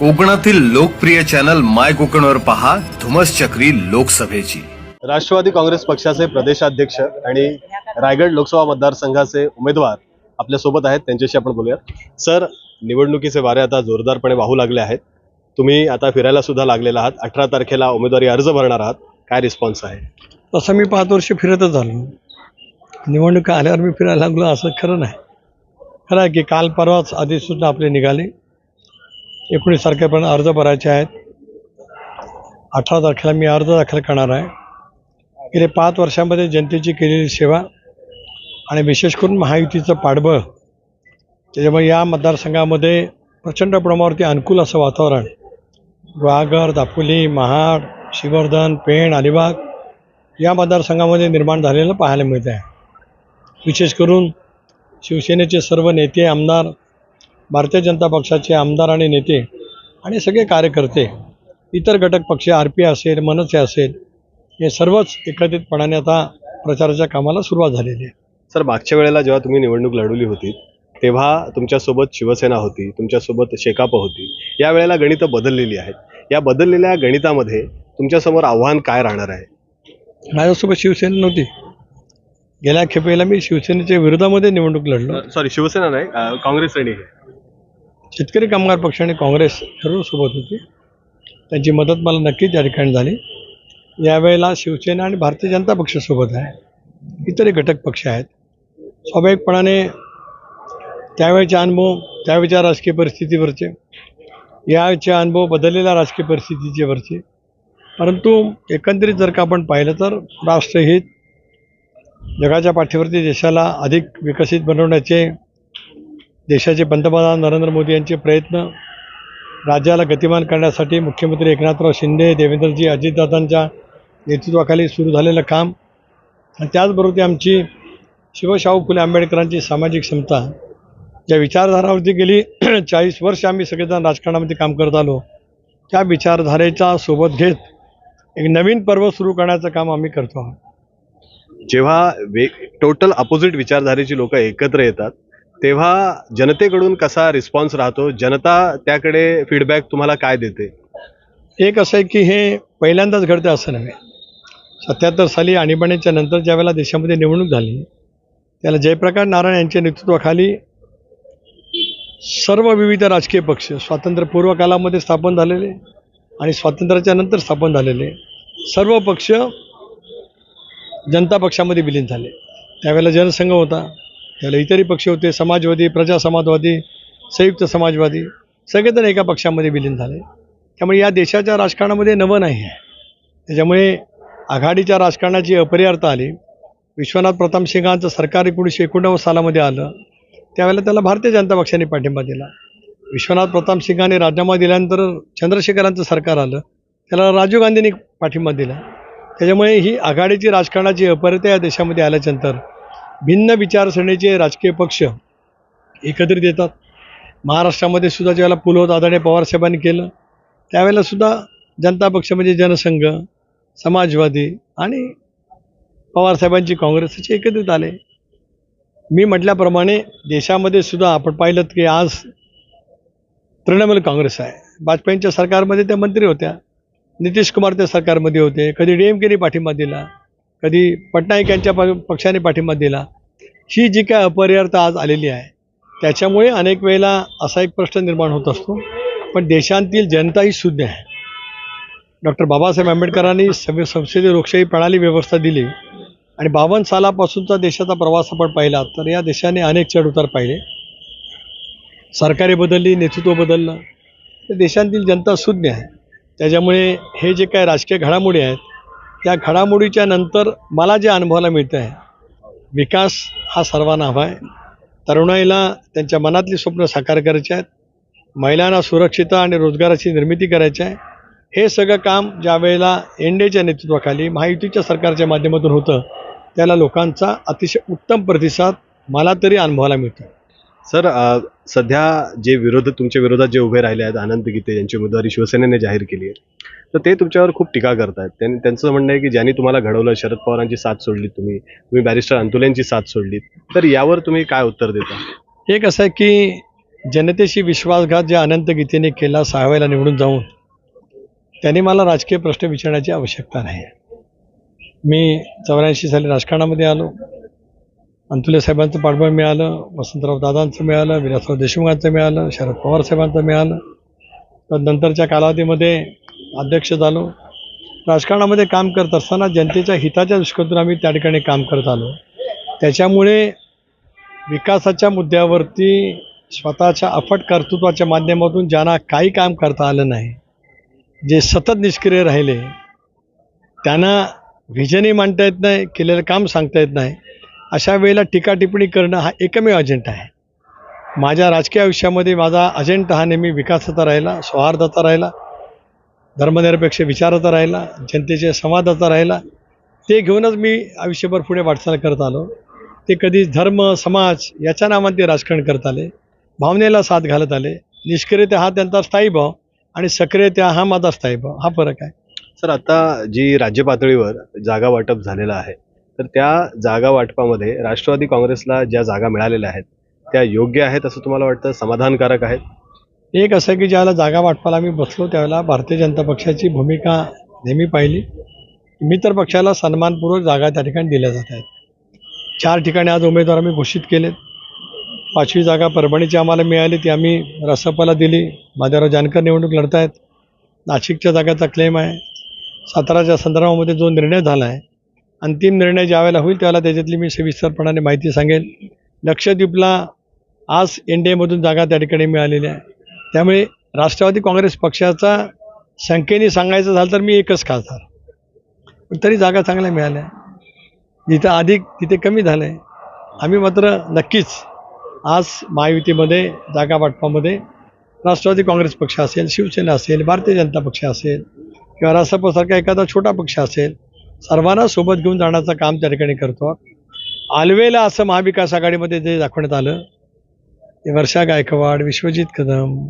कोकणातील लोकप्रिय चॅनल माय कोकणवर पहा धुमस चक्री लोकसभेची. राष्ट्रवादी काँग्रेस पक्षाचे प्रदेशाध्यक्ष आणि रायगड लोकसभा मतदारसंघाचे उमेदवार आपल्यासोबत आहेत त्यांच्याशी आपण बोलूयात. सर निवडणुकीचे वारे आता जोरदारपणे वाहू लागले आहेत. तुम्ही आता फिरायला सुद्धा लागलेला आहात. अठरा तारखेला उमेदवारी अर्ज भरणार आहात. काय रिस्पॉन्स आहे? तसं मी पाच वर्ष फिरतच झालो निवडणुका आल्यावर मी फिरायला लागलो असं खरं नाही. खरं आहे की काल परवाच अधिसूचना आपले निघाली. एकोणीस तारखेपर्यंत अर्ज भरायचे आहेत. अठरा तारखेला मी अर्ज दाखल करणार आहे. गेले पाच वर्षामध्ये जनतेची केलेली सेवा आणि विशेष करून महायुतीचं पाठबळ त्याच्यामुळे या मतदारसंघामध्ये प्रचंड प्रमाणावरती अनुकूल असं वातावरण. गुहागर दापोली महाड श्रीवर्धन पेण अलिबाग या मतदारसंघामध्ये निर्माण झालेलं पाहायला मिळत आहे विशेष करून शिवसेनेचे सर्व नेते आमदार भारतीय जनता पक्षाचे आमदार आणि नेते आणि सगळे कार्यकर्ते इतर घटक पक्ष आर पी असेल मनसे असेल हे सर्वच एकत्रितपणाने आता प्रचाराच्या कामाला सुरुवात झालेली आहे. सर मागच्या वेळेला जेव्हा तुम्ही निवडणूक लढवली होती तेव्हा तुमच्यासोबत शिवसेना होती तुमच्यासोबत शेकाप होती या वेळेला गणितं बदललेली आहेत. या बदललेल्या गणितामध्ये तुमच्यासमोर आव्हान काय राहणार आहे? माझ्यासोबत शिवसेना नव्हती. गेल्या खेपेला मी शिवसेनेच्या विरोधामध्ये निवडणूक लढलो. सॉरी शिवसेना नाही काँग्रेस आणि हे शेतकरी कामगार पक्ष आणि काँग्रेस सर्व सोबत होती. त्यांची मदत मला नक्कीच या ठिकाणी झाली. यावेळेला शिवसेना आणि भारतीय जनता पक्षासोबत आहे. इतरही घटक पक्ष आहेत. स्वाभाविकपणाने त्यावेळेचे अनुभव त्यावेळच्या राजकीय परिस्थितीवरचे यावेळचे अनुभव बदललेल्या राजकीय परिस्थितीचे वरचे परंतु एकंदरीत जर का आपण पाहिलं तर राष्ट्रहित जगाच्या पाठीवरती देशाला अधिक विकसित बनवण्याचे देशाचे पंतप्रधान नरेंद्र मोदी यांचे प्रयत्न राज्याला गतिमान करण्यासाठी मुख्यमंत्री एकनाथराव शिंदे देवेंद्रजी अजितदादांच्या नेतृत्वाखाली सुरू झालेलं काम आणि त्याचबरोबर ती आमची शिवशाहू फुले आंबेडकरांची सामाजिक क्षमता. ज्या विचारधारावरती गेली चाळीस वर्ष आम्ही सगळेजण राजकारणामध्ये काम करत आलो. त्या विचारधारेचा सोबत घेत एक नवीन पर्व सुरू करण्याचं काम आम्ही करतो आहोत. जेव्हा वे टोटल अपोजिट विचारधारेची लोक एकत्र येतात तेव्हा जनतेकडून कसा रिस्पॉन्स राहतो? जनता त्याकडे फीडबॅक तुम्हाला काय देते? एक असं आहे की हे पहिल्यांदाच घडतं असं नव्हे. सत्याहत्तर साली आणीबाणीच्या नंतर ज्या वेळेला देशामध्ये निवडणूक झाली त्याला जयप्रकाश नारायण यांच्या नेतृत्वाखाली सर्व विविध राजकीय पक्ष स्वातंत्र्यपूर्व कालामध्ये स्थापन झालेले आणि स्वातंत्र्याच्या नंतर स्थापन झालेले सर्व पक्ष जनता पक्षामध्ये विलीन झाले. त्यावेळेला जनसंघ होता. त्याला इतरही पक्ष होते समाजवादी प्रजा समाजवादी संयुक्त समाजवादी सगळेजण एका पक्षामध्ये विलीन झाले. त्यामुळे या देशाच्या राजकारणामध्ये नवं नाही आहे. त्याच्यामुळे आघाडीच्या राजकारणाची अपरिहार्यता आली. विश्वनाथ प्रताप सिंहांचं सरकार एकोणीसशे एकोणनव्वद सालामध्ये आलं. त्यावेळेला त्याला भारतीय जनता पक्षाने पाठिंबा दिला. विश्वनाथ प्रताप सिंहाने राजीनामा दिल्यानंतर चंद्रशेखरांचं सरकार आलं. त्याला राजीव गांधींनी पाठिंबा दिला. त्याच्यामुळे ही आघाडीची राजकारणाची अपरिता या देशामध्ये आल्याच्यानंतर भिन्न विचारसरणीचे राजकीय पक्ष एकत्रित येतात. महाराष्ट्रामध्ये सुद्धा ज्यावेळेला पुलवत आदरणीय पवारसाहेबांनी केलं त्यावेळेला सुद्धा जनता पक्ष म्हणजे जनसंघ समाजवादी आणि पवारसाहेबांची काँग्रेस असे एकत्रित आले. मी म्हटल्याप्रमाणे देशामध्ये सुद्धा आपण पाहिलं की आज तृणमूल काँग्रेस आहे. वाजपेयींच्या सरकारमध्ये त्या मंत्री होत्या. नितीश कुमार त्या सरकारमध्ये होते. कधी डी एम केने पाठिंबा दिला. कधी पटनाईक यांच्या प पक्षाने पाठिंबा दिला. ही जी काय अपरिहार्यता आज आलेली आहे त्याच्यामुळे अनेक वेळेला असा एक प्रश्न निर्माण होत असतो. पण देशांतील जनता ही शून्य आहे. डॉक्टर बाबासाहेब आंबेडकरांनी सं संसदीय लोकशाही प्रणाली व्यवस्था दिली आणि बावन्न सालापासूनचा देशाचा प्रवास आपण पाहिला तर या देशाने अनेक चढउतार पाहिले. सरकारे बदलली नेतृत्व बदललं. तर देशांतील जनता शून्य आहे. त्याच्यामुळे हे जे काय राजकीय घडामोडी आहेत त्या घडामोडीच्या नंतर मला जे अनुभवाला मिळतं आहे विकास हा सर्वांना हवा आहे. तरुणाईला त्यांच्या मनातली स्वप्न साकार करायचे आहेत. महिलांना सुरक्षितता आणि रोजगाराची निर्मिती करायची आहे. हे सगळं काम ज्या वेळेला एनडीएच्या नेतृत्वाखाली महायुतीच्या सरकारच्या माध्यमातून होतं त्याला लोकांचा अतिशय उत्तम प्रतिसाद मला तरी अनुभवायला मिळतो. सर सध्या जे विरोध तुमच्या विरोधात जे उभे राहिले आहेत आनंद गीते यांची उमेदवारी शिवसेनेने जाहीर केली आहे. तर ते तुमच्यावर खूप टीका करतायत. त्यांनी त्यांचं म्हणणं आहे की ज्यांनी तुम्हाला घडवलं शरद पवारांची साथ सोडली तुम्ही तुम्ही बॅरिस्टर अंतुलेंची साथ सोडलीत तर यावर तुम्ही काय उत्तर देता? एक असं आहे की जनतेशी विश्वासघात ज्या अनंत गीतेने केला सहाव्याला निवडून जाऊन त्यांनी मला राजकीय प्रश्न विचारण्याची आवश्यकता नाही. मी चौऱ्याऐंशी साली राजकारणामध्ये आलो अंतुले साहेबांचं पाठबळ मिळालं वसंतराव दादांचं मिळालं विलासराव देशमुखांचं मिळालं शरद पवार साहेबांचं मिळालं तर नंतरच्या कालावधीमध्ये अध्यक्ष झालो. राजकारणामध्ये काम करत असताना जनतेच्या हिताच्या दृष्टीकोनातून आम्ही त्या ठिकाणी काम करत आलो. त्याच्यामुळे विकासाच्या मुद्द्यावरती स्वतःच्या अफट कर्तृत्वाच्या माध्यमातून ज्यांना काही काम करता आलं नाही जे सतत निष्क्रिय राहिले त्यांना व्हिजनही मांडता येत नाही केलेलं काम सांगता येत नाही अशा वेळेला टीका टिप्पणी करणं हा एकमेव अजेंडा आहे. माझ्या राजकीय आयुष्यामध्ये माझा अजेंडा हा नेहमी विकासाचा राहिला सौहार्दाचा राहिला धर्मनिरपेक्ष विचाराचा राहिला जनतेच्या संवादाचा राहिला. ते घेऊनच मी आयुष्यभर पुढे वाटचाल करत आलो. ते कधी धर्म समाज याच्या नावाने ते राजकारण करत आले. भावनेला साथ घालत आले. निष्क्रियता हा त्यांचा स्थायी भाव आणि सक्रियता हा माझा स्थायी भाव. हा फरक आहे. सर आता जी राज्य पातळीवर जागा वाटप झालेलं आहे तर त्या जागा वाटपामध्ये राष्ट्रवादी काँग्रेसला ज्या जागा मिळालेल्या आहेत त्या योग्य आहेत असं तुम्हाला वाटतं? समाधानकारक आहेत? एक असं की ज्यावेळेला जागा वाटपाला आम्ही बसलो त्यावेळेला भारतीय जनता पक्षाची भूमिका नेहमी पाहिली. मित्र पक्षाला सन्मानपूर्वक जागा त्या ठिकाणी दिल्या जात आहेत. चार ठिकाणी आज उमेदवार आम्ही घोषित केलेत. पाचवी जागा परभणीची आम्हाला मिळाली ती आम्ही रसपाला दिली. माधवराव जानकर निवडणूक लढत आहेत नाशिकच्या जागाचा क्लेम आहे. साताराच्या संदर्भामध्ये जो निर्णय झाला आहे अंतिम निर्णय ज्यावेळेला होईल त्यावेळेला त्याच्यातली मी सविस्तरपणाने माहिती सांगेन लक्षद्वीपला आज एन डी एमधून जागा त्या ठिकाणी मिळालेल्या आहे. त्यामुळे राष्ट्रवादी काँग्रेस पक्षाचा संख्येने सांगायचं झालं तर मी एकच खासदार. पण तरी जागा चांगल्या मिळाल्या. जिथं अधिक तिथे कमी झालं आहे आम्ही मात्र नक्कीच आज महायुतीमध्ये जागा वाटपामध्ये राष्ट्रवादी काँग्रेस पक्ष असेल शिवसेना असेल भारतीय जनता पक्ष असेल किंवा रासपसारखा एखादा छोटा पक्ष असेल सर्वांना सोबत घेऊन जाण्याचं काम त्या ठिकाणी करतो. आलवेला असं महाविकास आघाडीमध्ये जे दाखवण्यात आलं वर्षा गायकवाड विश्वजित कदम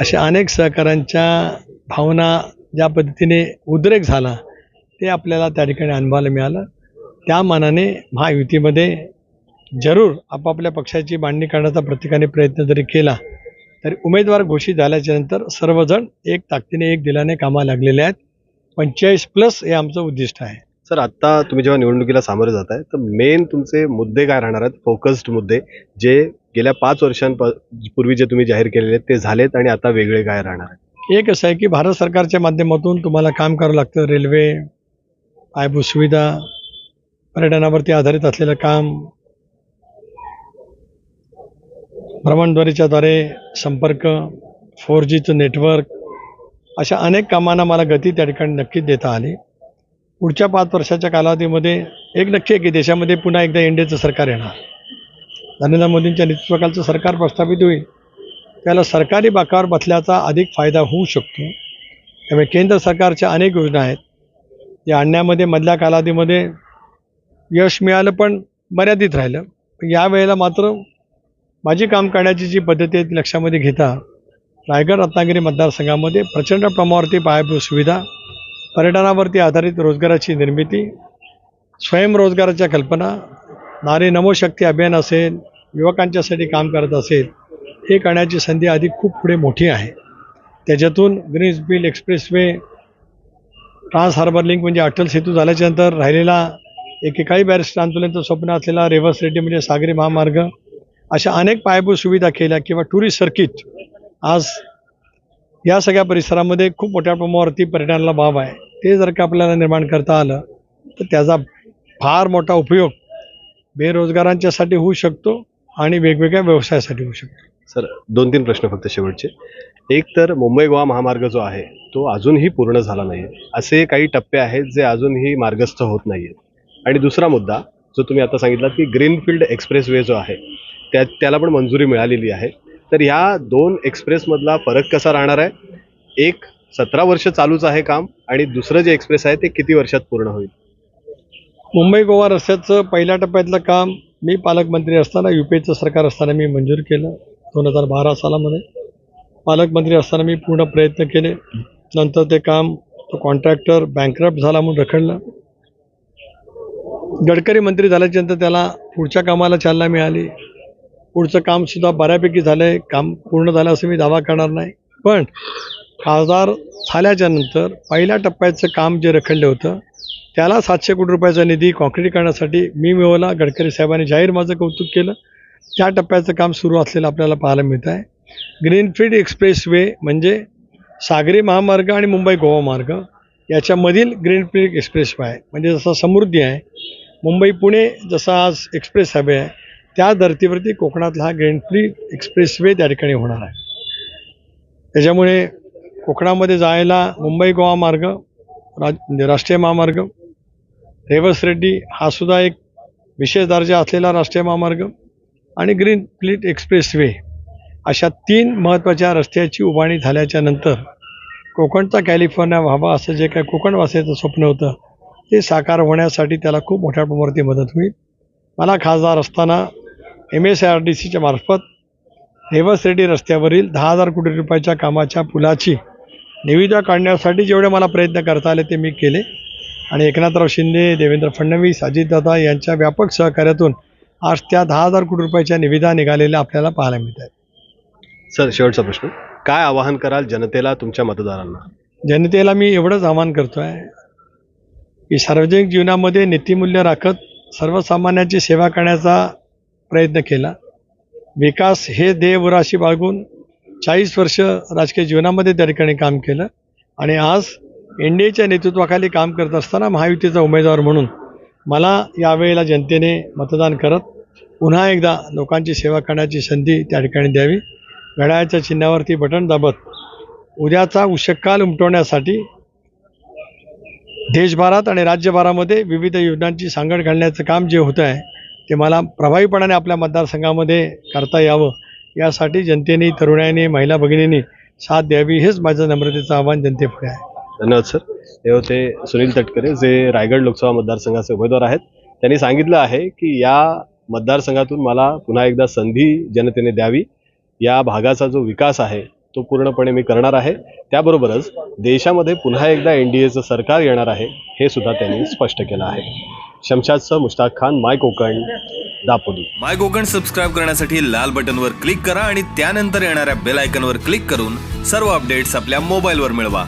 अशा अनेक सहकाऱ्यांच्या भावना ज्या पद्धतीने उद्रेक झाला ते आपल्याला त्या ठिकाणी अनुभवायला मिळालं. त्या मानाने महायुतीमध्ये जरूर आपापल्या पक्षाची मांडणी करण्याचा प्रत्येकाने प्रयत्न जरी केला तरी उमेदवार घोषित झाल्याच्यानंतर सर्वजण एक ताकदीने एक दिलाने कामा लागलेले आहेत. पंचेचाळीस प्लस हे आमचं उद्दिष्ट आहे. सर आत्ता तुम्ही जेव्हा निवडणुकीला सामोरे जात आहे तर मेन तुमचे मुद्दे काय राहणार आहेत? फोकस्ड मुद्दे जे गेल्या पाच वर्षांपूर्वी जे तुम्ही जाहीर केलेले ते झालेत आणि आता वेगळे काय राहणार आहेत? एक असं आहे की भारत सरकारच्या माध्यमातून तुम्हाला काम करावं लागतं. रेल्वे पायाभूत सुविधा पर्यटनावरती आधारित असलेलं काम भ्रमणध्वनीच्याद्वारे संपर्क फोर जीचं नेटवर्क अशा अनेक कामांना मला गती त्या ठिकाणी नक्कीच देता आली. पुढच्या पाच वर्षाच्या कालावधीमध्ये एक नक्की आहे की देशामध्ये पुन्हा एकदा एनडीएचं सरकार येणार. नरेंद्र मोदींच्या नेतृत्वाखालचं सरकार प्रस्थापित होईल. त्याला सरकारी बाकावर बसल्याचा अधिक फायदा होऊ शकतो. त्यामुळे केंद्र सरकारच्या अनेक योजना आहेत. या आणण्यामध्ये मधल्या कालावधीमध्ये यश मिळालं पण मर्यादित राहिलं. पण यावेळेला मात्र माझी काम करण्याची जी पद्धती आहे ती लक्षामध्ये घेता रायगड रत्नागिरी मतदारसंघामध्ये प्रचंड प्रमाणावरती पायाभूत सुविधा पर्यटनावरती आधारित रोजगाराची निर्मिती स्वयंरोजगाराच्या कल्पना नारी नमोशक्ती अभियान असेल युवकांच्यासाठी काम करत असेल हे करण्याची संधी आधी खूप पुढे मोठी आहे. त्याच्यातून greenfield expressway trans harbour link म्हणजे अटल सेतू झाल्याच्यानंतर राहिलेला एकेकाळी बॅरिस्टर आंदोलनचं स्वप्न असलेला रेव्हर्स रेड्डी म्हणजे सागरी महामार्ग अशा अनेक पायाभूत सुविधा केल्या किंवा टुरिस्ट सर्किट आज या सगळ्या परिसरामध्ये खूप मोठ्या प्रमाणावरती पर्यटनाला बाब आहे. ते जर का आपल्याला निर्माण करता आलं तर त्याचा फार मोठा उपयोग बेरोजगारांच्यासाठी होऊ शकतो आणि वेगवेगळ्या व्यवसायासाठी होऊ शकतो. सर दोन तीन प्रश्न फक्त शेवटचे. एक तर मुंबई गोवा महामार्ग जो आहे तो अजूनही पूर्ण झाला नाही असे काही टप्पे आहेत जे अजूनही मार्गस्थ होत नाही आहेत आणि दुसरा मुद्दा जो तुम्ही आता सांगितला की ग्रीनफील्ड एक्सप्रेसवे जो आहे त्या त्याला पण मंजुरी मिळालेली आहे. तर ह्या दोन एक्सप्रेसमधला फरक कसा राहणार आहे? एक सतरा वर्ष चालूच आहे काम आणि दुसरं जे एक्सप्रेस आहे ते किती वर्षात पूर्ण होईल? मुंबई गोवा रस्त्याचं पहिल्या टप्प्यातलं काम मी पालकमंत्री असताना यू पी एचं सरकार असताना मी मंजूर केलं दोन हजार बारा सालामध्ये. पालकमंत्री असताना मी पूर्ण प्रयत्न केले. नंतर ते काम तो कॉन्ट्रॅक्टर बँकरप्ट झाला म्हणून रखडलं. गडकरी मंत्री झाल्याच्यानंतर त्याला पुढच्या कामाला चालना मिळाली. पुढचं कामसुद्धा बऱ्यापैकी झालं आहे काम पूर्ण झालं असं मी दावा करणार नाही. पण खासदार झाल्याच्यानंतर पहिल्या टप्प्याचं काम जे रखडलं होतं त्याला सातशे कोटी रुपयाचा निधी कॉन्क्रीट करण्यासाठी मी मिळवला. गडकरी साहेबांनी जाहीर माझं कौतुक केलं. त्या टप्प्याचं काम सुरू असलेलं आपल्याला पाहायला मिळत आहे ग्रीनफील्ड एक्सप्रेस वे म्हणजे सागरी महामार्ग आणि मुंबई गोवा मार्ग याच्यामधील ग्रीनफील्ड एक्सप्रेस वे आहे. म्हणजे जसा समृद्धी आहे मुंबई पुणे जसा आज एक्सप्रेस हवे आहे त्या धर्तीवरती कोकणातला हा ग्रीनफील्ड एक्सप्रेसवे त्या ठिकाणी होणार आहे. त्याच्यामुळे कोकणामध्ये जायला मुंबई गोवा मार्ग राज म्हणजे राष्ट्रीय महामार्ग रेवस रेड्डी हा सुद्धा एक विशेष दर्जा असलेला राष्ट्रीय महामार्ग आणि ग्रीन फ्लीट एक्सप्रेसवे अशा तीन महत्त्वाच्या रस्त्याची उभारणी झाल्याच्यानंतर कोकणचा कॅलिफोर्निया व्हावा असं जे काय कोकणवासियाचं स्वप्न होतं ते साकार होण्यासाठी त्याला खूप मोठ्या प्रमाणावरती मदत होईल. मला खासदार असताना एम एस आर डी सीच्या मार्फत रेवस रेड्डी रस्त्यावरील दहा हजार कोटी रुपयाच्या कामाच्या पुलाची निविदा काढण्यासाठी जेवढे मला प्रयत्न करता आले ते मी केले. आणि एकनाथराव शिंदे देवेंद्र फडणवीस अजितदादा यांच्या व्यापक सहकार्यातून आज त्या दहा हजार कोटी रुपयाच्या निविदा निघालेल्या आपल्याला पाहायला मिळत आहेत सर शेवटचा प्रश्न. काय आवाहन कराल जनतेला तुमच्या मतदारांना? जनतेला मी एवढंच आवाहन करतो आहे की सार्वजनिक जीवनामध्ये नीतिमूल्य राखत सर्वसामान्यांची सेवा करण्याचा प्रयत्न केला. विकास हे देवराशी बाळगून चाळीस वर्ष राजकीय जीवनामध्ये त्या ठिकाणी काम केलं. आणि आज एन डी एच्या नेतृत्वाखाली काम करत असताना महायुतीचा उमेदवार म्हणून मला यावेळेला जनतेने मतदान करत पुन्हा एकदा लोकांची सेवा करण्याची संधी त्या ठिकाणी द्यावी. घड्याळाच्या चिन्हावरती बटन दाबत उद्याचा उशक्काल उमटवण्यासाठी देशभरात आणि राज्यभरामध्ये विविध योजनांची सांगड घालण्याचं काम जे होतं आहे ते मला प्रभावीपणाने आपल्या मतदारसंघामध्ये करता यावं. यासाठी जनतेने तरुणांनी महिला भगिनींनी साथ द्यावी हेच माझं नम्रतेचं आव्हान जनतेपुढे आहे. धन्यवाद सर. हे होते सुनील तटकरे जे रायगड लोकसभा मतदारसंघाचे उमेदवार आहेत. त्यांनी सांगितलं आहे की या मतदारसंघातून मला पुन्हा एकदा संधी जनतेने द्यावी. या भागाचा जो विकास आहे तो पूर्णपणे मी करणार आहे. त्याबरोबरच देशामध्ये पुन्हा एकदा एन डी एचं सरकार येणार आहे हे सुद्धा त्यांनी स्पष्ट केलं आहे. शमशादसह Mushtaq Khan my Konkan Dapoli. My Konkan subscribe करण्यासाठी लाल बटनवर क्लिक करा आणि त्यानंतर येणाऱ्या बेल आयकनवर क्लिक करून सर्व अपडेट्स आपल्या मोबाईलवर मिळवा.